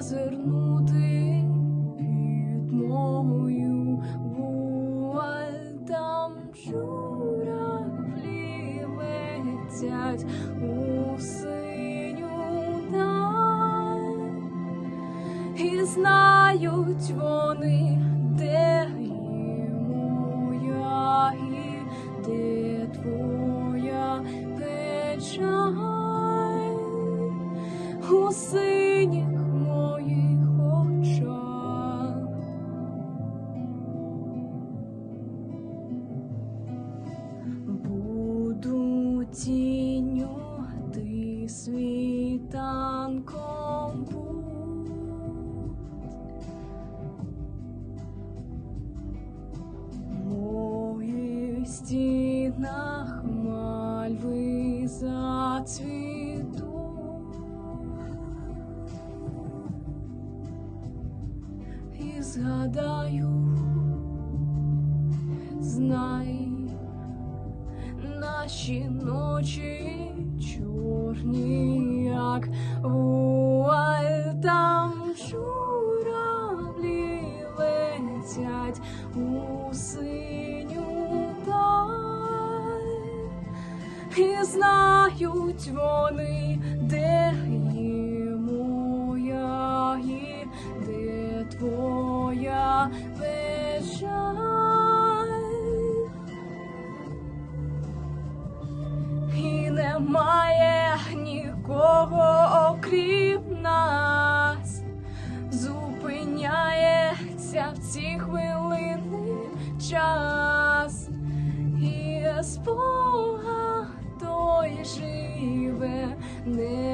зазирнути під мою вуаль, там журавлі летять у синю даль. І знають вони, де де твоя печаль моїх стінах мальви зацвітуть. І згадаю, знай, наші ночі чорні, як вуаль, там журавлі летять у знають вони, де є моя і де твоя печаль. І немає нікого окрім нас, зупиняється в ці хвилини час і спокій. né?